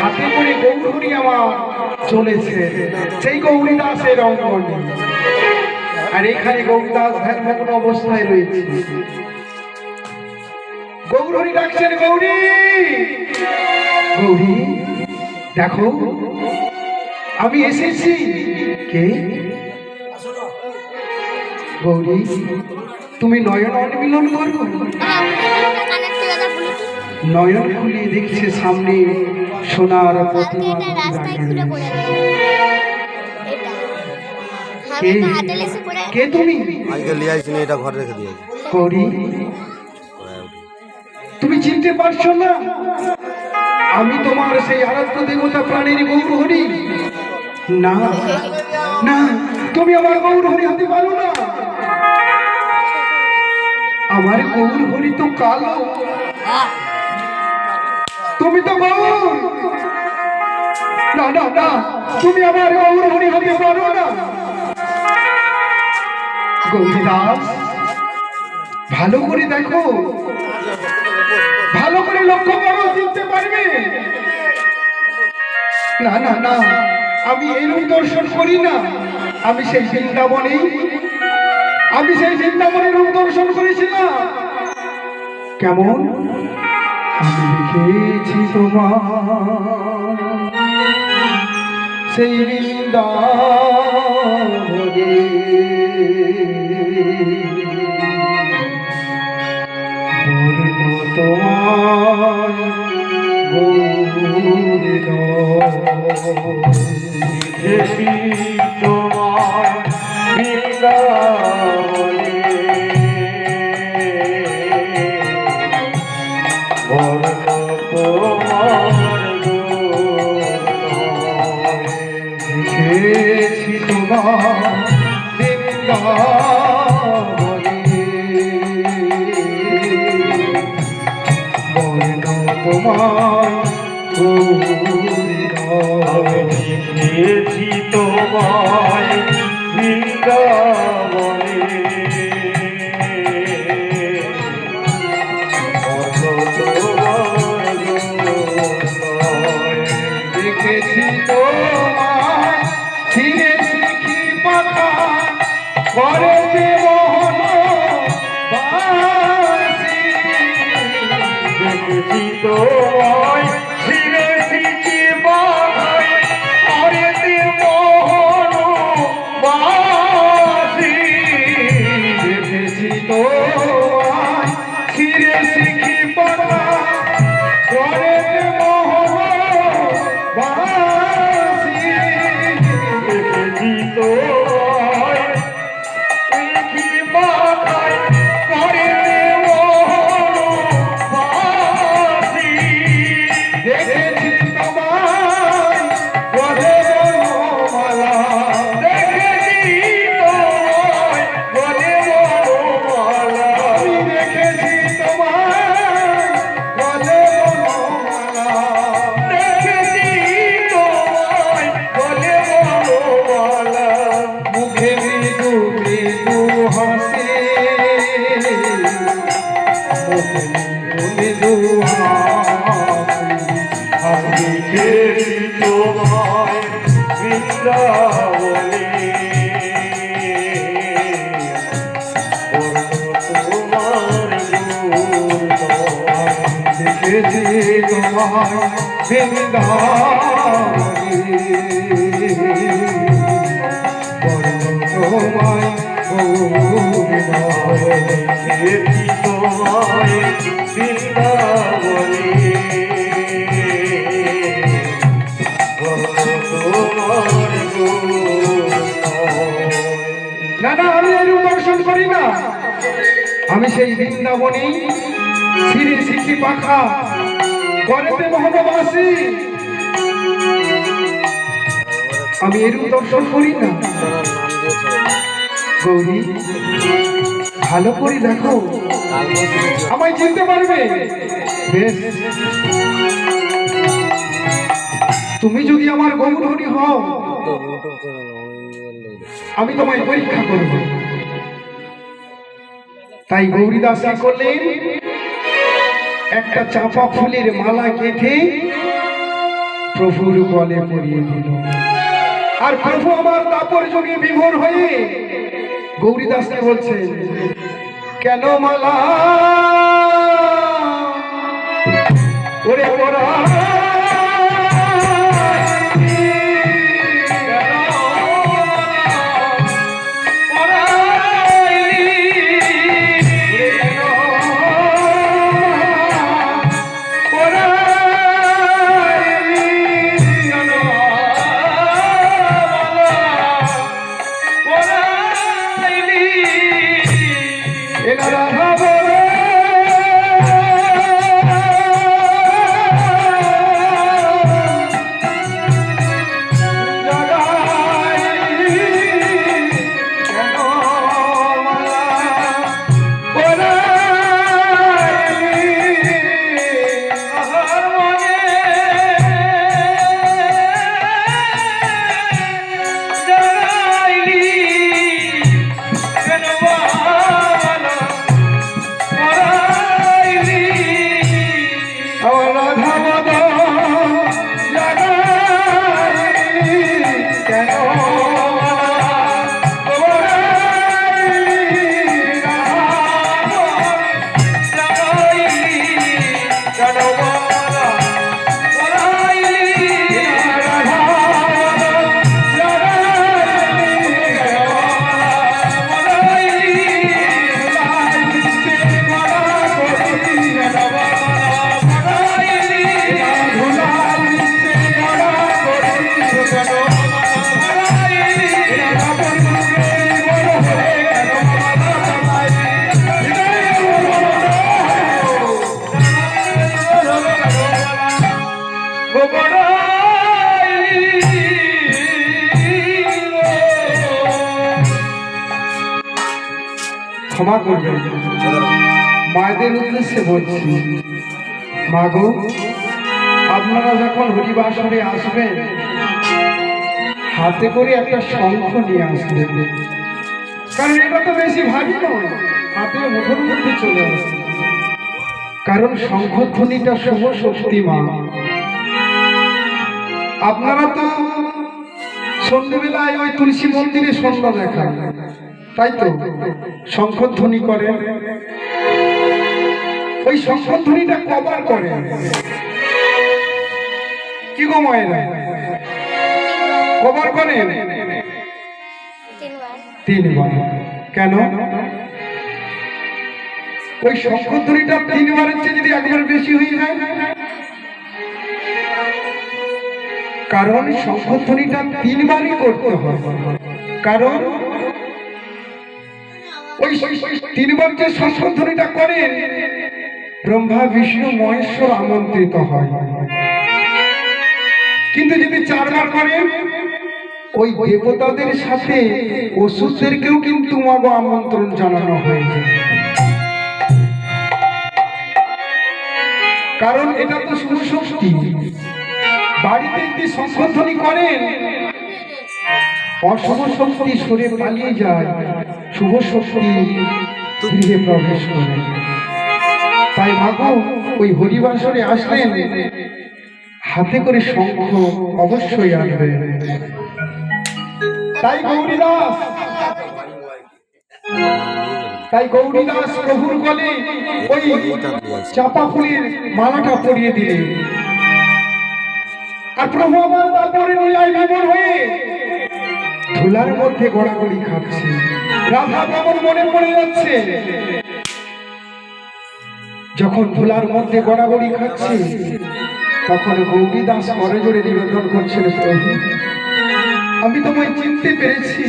সাথে করে গৌরহরি আমার চলেছে। সেই গৌরী দাসের অঙ্গনে। আর এখানে গৌরী দাস ধ্যানমগ্ন অবস্থায় রয়েছে। গৌরহরি ডাকছেন গৌরী! গৌরী দেখো আমি এসেছি। কে? গৌরী তুমি নয়ন মিলন করো। থেকে নয়ন খুলে দেখছে সামনে। সোনার প্রতিমা কে তুমি? আজকে লিয়ে আসিনি এটা ঘরে রেখে গৌরী তুমি চিনতে পারছ না? আমি তোমার সেই আরাধ্য দেবতা প্রাণীর গৌর হরি না না তুমি আমার গৌর হরি হতে পারো না। আমার গৌর হরি তো কালো। তুমি তো গৌর না না না, তুমি আমার গৌর হতে পারো না। গৌরী দাস ভালো করে দেখো। ভালো করে লক্ষ্য করো, চিনতে পারবে। না না না, আমি এরূপ দর্শন করি না। আমি সেই বৃন্দাবনে, আমি সেই বৃন্দাবনের রূপ দর্শন করেছিলাম। কেমন? দেখেছি তোমার সেই বর্ণ তোমার তোমায় বৃন্দাবনে। দেখেছি তোমার ছিঁড়ে শিখি পাখা করেছে মোহন দেখেছি তোমায় দেখেছি তোমায় আমি সেই বৃন্দাবনে সিঁড়ি সিঁড়ি পাখা মহনবাসী আমি এরূপ দর্শন করি না। গৌরী, ভালো করে দেখো। আমায় চিনতে পারবে? বেশ। তুমি যদি আমার গৌরহরি হও, আমি তোমায় পরীক্ষা করব। তাই গৌরীদাস কি করলেন একটা চাপা ফুলের মালা গেঁথে প্রভুর গলে পরিয়ে দিল। আর প্রভু আমার তাপর যোগে বিভোর হয়ে গৌরীদাসকে বলছে, কেন মালা? ওরে পরা ক্ষমা করবেন। মায়েদের উদ্দেশ্যে বলছি, মা গো, আপনারা যখন হরিবাসরে আসবেন, হাতে করে একটা শঙ্খ নিয়ে আসবেন। কারণ এটা তো বেশি ভারী নয় হাতে মুঠোর মধ্যে চলে আসবে। কারণ শঙ্খ শঙ্খধ্বনিটা শুভ শক্তি, মা। আপনারা তো সন্ধ্যেবেলায় ওই তুলসী মন্দিরে সন্ধ্যা দেখা তাই তো শঙ্খধ্বনি করেন ওই শঙ্খধ্বনিটা কবার করে? কি গো মায়েরা? কবার তিনবার। তিনবার। কেন? ওই শঙ্খধ্বনিটা তিনবারের চেয়ে যদি একবার বেশি হয়ে যায়? কারণ শঙ্খধ্বনিটা তিনবারই করতে হয়। কারণ তিনবার যে শঙ্খধ্বনিটা করেন, ব্রহ্মা, বিষ্ণু, মহেশ্বর আমন্ত্রিত হয়। কিন্তু যদি চারবার করেন, ওই দেবতাদের সাথে অসুরদেরকেও কিন্তু মাগো আমন্ত্রণ জানানো হয়েছে কারণ এটা তো শুভ শক্তি বাড়িতে যদি সংশোধনী করেন, অশুভ শক্তি সরে পালিয়ে যায়। শুভ শক্তি গৃহে প্রবেশ করে। তাই মাগো ওই হরিবাসরে আসলেন। হাতে করে শঙ্খ অবশ্যই আনবেন তাই গৌরীদাস তাই গৌরীদাস প্রভুর গলে ওই চাপা ফুলের মালাটা পরিয়ে দিলেন আর প্রভু আমার তারপরে লীলায় বিমল হয়ে ধুলার মধ্যে গড়াগড়ি খাচ্ছে। যখন ধুলার মধ্যে গড়াগড়ি খাচ্ছে, তখন গৌরী দাস করে জোরে নিবেদন করছেন আমি তোমায় চিনতে পেরেছি।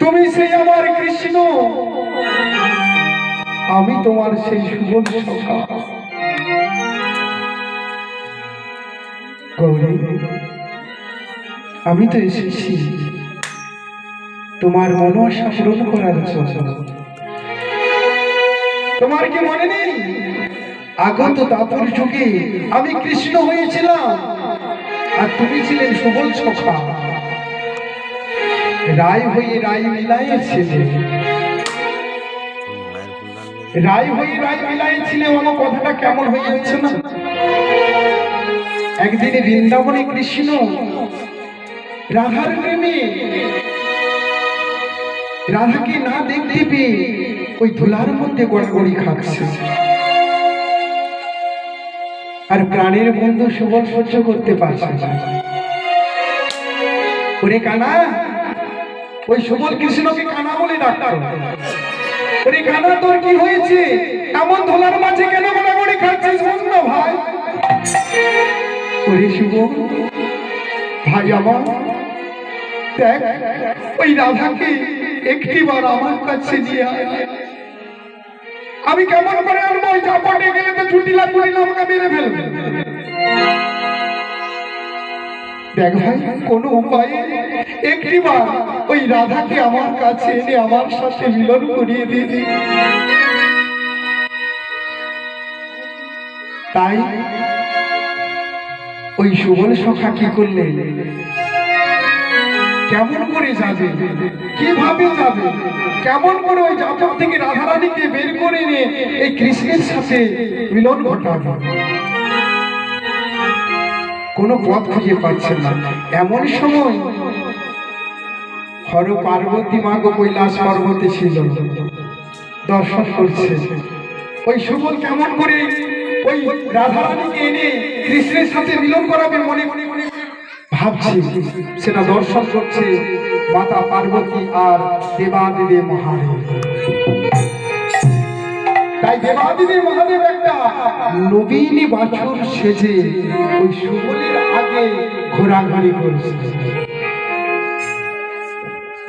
তুমি সেই আমার কৃষ্ণ। আমি তোমার সেই সখা। গৌরী, আমি তো এসেছি। তোমার মনোআশা পূরণ করার জন্য। তোমার কি মনে নেই? আগত দাপুর যুগে আমি কৃষ্ণ হয়েছিলাম, আর তুমি ছিলেন সুবল সখা। রায় হয়ে রায় মিলাইয়ে ছিলে মায়ের ফুলদান নিয়ে রায় হয়ে রায় মিলাইয়ে ছিলে আমার কথাটা কেমন হয়ে যাচ্ছে না? একদিনে বৃন্দাবনে কৃষ্ণ রাধার প্রেমে রাধাকে না দেখতে পেয়ে ওই ধুলার মধ্যে গড়াগড়ি খাচ্ছে। আর প্রাণের বন্ধু সুবল সহ্য করতে পারছে কানা, ওই সুবল কৃষ্ণকে কানা বলে ডাক্তার ওরে কানা, তোর কি হয়েছে? এমন ধোলার মাঝে কেন গড়াগড়ি খাচ্ছিস না ভাই? ওরে শুভ ভাই আমার, দেখ, ওই রাধাকে একটিবার আমার কাছে নিয়ে। আমি কেমন করে আনব ওই চাপটে গেলে তো ছুটি লাগবে না, আমাকে মেরে ফেলবে দেখ ভাই, কোনো উপায়ে একটিবার ওই রাধাকে আমার কাছে এনে আমার সাথে মিলন করিয়ে দিয়ে। তাই ওই সুবল সখা কি করলে কেমন করে যাবে? কীভাবে যাবে? কেমন করে ওই যাপক থেকে রাধারানীকে বের করে নিয়ে এই কৃষ্ণের সাথে মিলন ঘটাবে? কোনো পথ খুঁজে পাচ্ছেন না। এমন সময় হর পার্বতী মা গো কৈলাস পর্বতে ছিল। দর্শন করছে। ওই সুবল কেমন করে ওই রাধারানীকে এনে কৃষ্ণের সাথে মিলন করাবে মনে মনে মনে ভাবছে, সেটা দর্শন করছে, মাতা পার্বতী আর দেবাদিদেব মহাদেব। তাই দেবাদিদেব মহাদেব একটা নবীনী বাছুর সেজে ওই সুবলের আগে ঘোরাঘুরি করছে।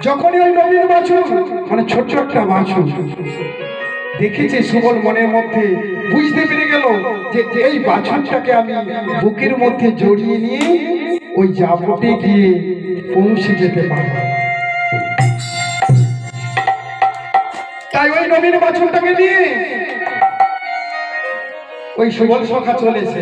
যখনই ওই নবীন বাছুর মানে ছোট্ট একটা বাছুর, দেখেছে সুবল মনের মধ্যে, বুঝতে পেরে গেল যে এই বাছুরটাকে আমি বুকের মধ্যে জড়িয়ে নিয়ে ওই জাপটে গিয়ে পৌঁছে যেতে পারে। তাই ওই নবীন বাছুরটাকে নিয়ে ওই সুবল সখা চলেছে